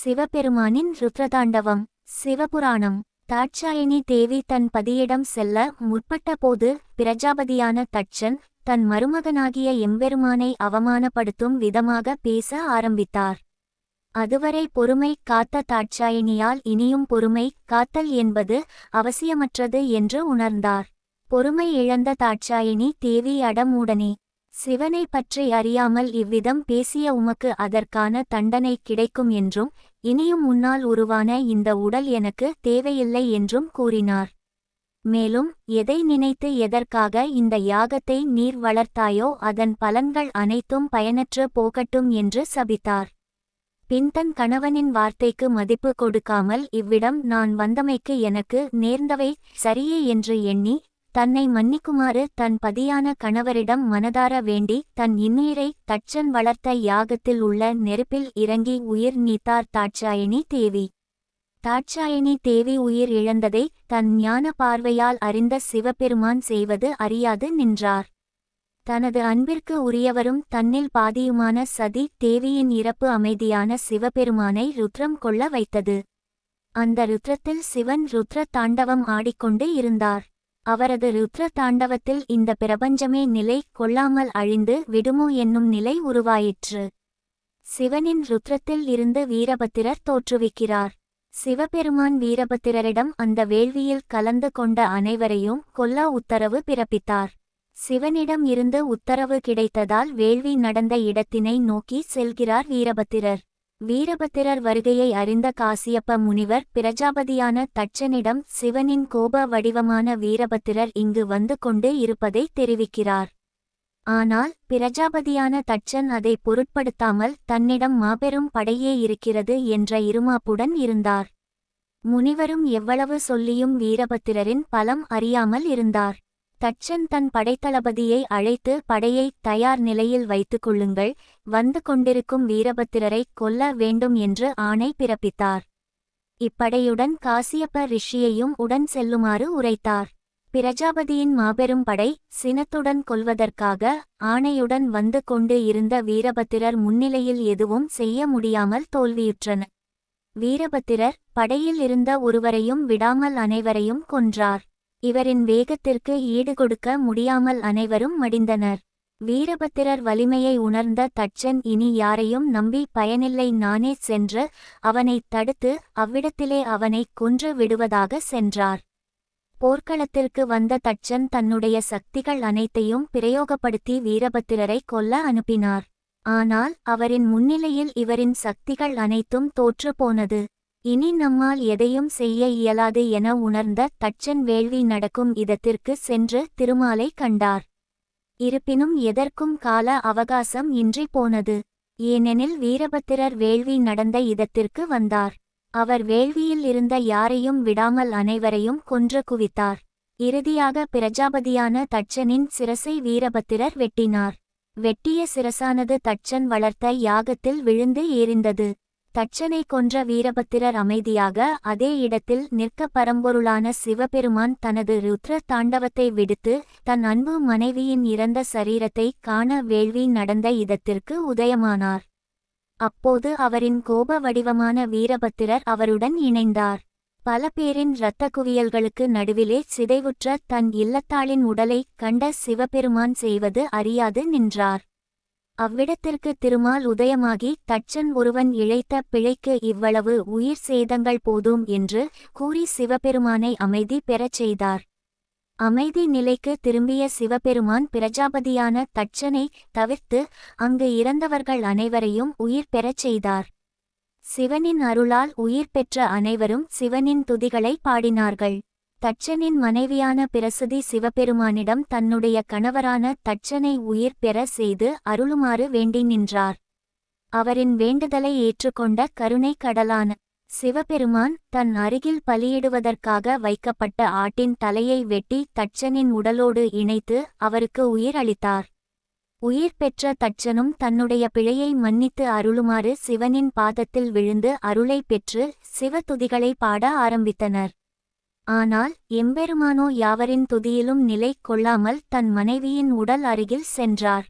சிவபெருமானின் ருத்ரதாண்டவம் சிவபுராணம். தாட்சாயினி தேவி தன் பதியிடம் செல்ல முற்பட்டபோது பிரஜாபதியான தட்சன் தன் மருமகனாகிய எம்பெருமானை அவமானப்படுத்தும் விதமாக பேச ஆரம்பித்தார். அதுவரை பொறுமை காத்த தாட்சாயினியால் இனியும் பொறுமை காத்தல் என்பது அவசியமற்றது என்று உணர்ந்தார். பொறுமை இழந்த தாட்சாயினி தேவி அடமூடனே. சிவனை பற்றி அறியாமல் இவ்விதம் பேசிய உமக்கு அதற்கான தண்டனை கிடைக்கும் என்றும் இனியும் முன்னால் உருவான இந்த உடல் எனக்கு தேவையில்லை என்றும் கூறினார். மேலும் எதை நினைத்து எதற்காக இந்த யாகத்தை நீர் வளர்த்தாயோ அதன் பலன்கள் அனைத்தும் பயனற்று போகட்டும் என்று சபித்தார். பின்தன் கணவனின் வார்த்தைக்கு மதிப்பு கொடுக்காமல் இவ்விடம் நான் வந்தமைக்கு எனக்கு நேர்ந்தவை சரியே என்று எண்ணி தன்னை மன்னிக்குமாறு தன் பதியான கணவரிடம் மனதார வேண்டி தன் இன்னுயிரை தட்சன் வளர்த்த யாகத்தில் உள்ள நெருப்பில் இறங்கி உயிர் நீத்தார் தாட்சாயணி தேவி. தாட்சாயணி தேவி உயிர் இழந்ததை தன் ஞான பார்வையால் அறிந்த சிவபெருமான் செய்வது அறியாது நின்றார். தனது அன்பிற்கு உரியவரும் தன்னில் பாதியுமான சதி தேவியின் இறப்பு அமைதியான சிவபெருமானை ருத்ரம் கொள்ள வைத்தது. அந்த ருத்ரத்தில் சிவன் ருத்ர தாண்டவம் ஆடிக்கொண்டு இருந்தார். அவரது ருத்ர தாண்டவத்தில் இந்த பிரபஞ்சமே நிலை கொள்ளாமல் அழிந்து விடுமோ என்னும் நிலை உருவாயிற்று. சிவனின் ருத்ரத்தில் இருந்து வீரபத்திரர் தோற்றுவிக்கிறார். சிவபெருமான் வீரபத்திரரிடம் அந்த வேள்வியில் கலந்து கொண்ட அனைவரையும் கொல்ல உத்தரவு பிறப்பித்தார். சிவனிடம் இருந்து உத்தரவு கிடைத்ததால் வேள்வி நடந்த இடத்தினை நோக்கி செல்கிறார் வீரபத்திரர். வீரபத்திரர் வருகையை அறிந்த காசியப்ப முனிவர் பிரஜாபதியான தட்சனிடம் சிவனின் கோப வடிவமான வீரபத்திரர் இங்கு வந்து கொண்டு இருப்பதை தெரிவிக்கிறார். ஆனால் பிரஜாபதியான தட்சன் அதை பொருட்படுத்தாமல் தன்னிடம் மாபெரும் படையே இருக்கிறது என்ற இருமாப்புடன் இருந்தார். முனிவரும் எவ்வளவு சொல்லியும் வீரபத்திரரின் பலம் அறியாமல் இருந்தார். தச்சன் தன் படைத்தளபதியை அழைத்து படையை தயார் நிலையில் வைத்துக் கொள்ளுங்கள் வந்து கொண்டிருக்கும் வீரபத்திரரை கொல்ல வேண்டும் என்று ஆணை பிறப்பித்தார். இப்படையுடன் காசியப்ப ரிஷியையும் உடன் செல்லுமாறு உரைத்தார். பிரஜாபதியின் மாபெரும் படை சினத்துடன் கொல்வதற்காக ஆணையுடன் வந்து கொண்டு இருந்த வீரபத்திரர் முன்னிலையில் எதுவும் செய்ய முடியாமல் தோல்வியுற்றன. வீரபத்திரர் படையில் இருந்த ஒருவரையும் விடாமல் அனைவரையும் கொன்றார். இவரின் வேகத்திற்கு ஈடுகொடுக்க முடியாமல் அனைவரும் மடிந்தனர். வீரபத்திரர் வலிமையை உணர்ந்த தட்சன் இனி யாரையும் நம்பி பயனில்லை நானே சென்று அவனைத் தடுத்து அவ்விடத்திலே அவனை கொன்று விடுவதாக சென்றார். போர்க்களத்திற்கு வந்த தட்சன் தன்னுடைய சக்திகள் அனைத்தையும் பிரயோகப்படுத்தி வீரபத்திரரை கொல்ல அனுப்பினார். ஆனால் அவரின் முன்னிலையில் இவரின் சக்திகள் அனைத்தும் தோற்றுப்போனது. இனி நம்மால் எதையும் செய்ய இயலாது என உணர்ந்த தட்சன் வேள்வி நடக்கும் இடத்திற்கு சென்று திருமாலை கண்டார். இருப்பினும் எதற்கும் கால அவகாசம் இன்றி போனது. ஏனெனில் வீரபத்திரர் வேள்வி நடந்த இடத்திற்கு வந்தார். அவர் வேள்வியில் இருந்த யாரையும் விடாமல் அனைவரையும் கொன்று குவித்தார். இறுதியாக பிரஜாபதியான தட்சனின் சிரசை வீரபத்திரர் வெட்டினார். வெட்டிய சிரசானது தட்சன் வளர்த்த யாகத்தில் விழுந்து ஏறிந்தது தட்சனை கொன்ற வீரபத்திரர் அமைதியாக அதே இடத்தில் நிற்க பரம்பொருளான சிவபெருமான் தனது ருத்ர தாண்டவத்தை விடுத்து தன் அன்பு மனைவியின் இறந்த சரீரத்தை காண வேள்வி நடந்த இடத்திற்கு உதயமானார். அப்போது அவரின் கோப வடிவமான வீரபத்திரர் அவருடன் இணைந்தார். பல பேரின் இரத்த குவியல்களுக்கு நடுவிலே சிதைவுற்ற தன் இல்லத்தாளின் உடலை கண்ட சிவபெருமான் செய்வது அறியாது நின்றார். அவ்விடத்திற்கு திருமால் உதயமாகி தட்சன் ஒருவன் இழைத்த பிழைக்கு இவ்வளவு உயிர் சேதங்கள் போதும் என்று கூறி சிவபெருமானை அமைதி பெறச் செய்தார். அமைதி நிலைக்கு திரும்பிய சிவபெருமான் பிரஜாபதியான தட்சனை தவிர்த்து அங்கு இறந்தவர்கள் அனைவரையும் உயிர் பெறச் செய்தார். சிவனின் அருளால் உயிர் பெற்ற அனைவரும் சிவனின் துதிகளை பாடினார்கள். தட்சனின் மனைவியான பிரசுதி சிவபெருமானிடம் தன்னுடைய கணவரான தட்சனை உயிர் பெற செய்து அருளுமாறு வேண்டி நின்றார். அவரின் வேண்டுதலை ஏற்றுக்கொண்ட கருணை கடலான சிவபெருமான் தன் அருகில் பலியிடுவதற்காக வைக்கப்பட்ட ஆட்டின் தலையை வெட்டி தட்சனின் உடலோடு இணைத்து அவருக்கு உயிர் அளித்தார். உயிர் பெற்ற தட்சனும் தன்னுடைய பிழையை மன்னித்து அருளுமாறு சிவனின் பாதத்தில் விழுந்து அருளை பெற்று சிவதுதிகளை பாட ஆரம்பித்தனர். ஆனால் எம்பெருமானோ யாவரின் துதியிலும் நிலை கொள்ளாமல் தன் மனைவியின் உடல் அருகில் சென்றார்.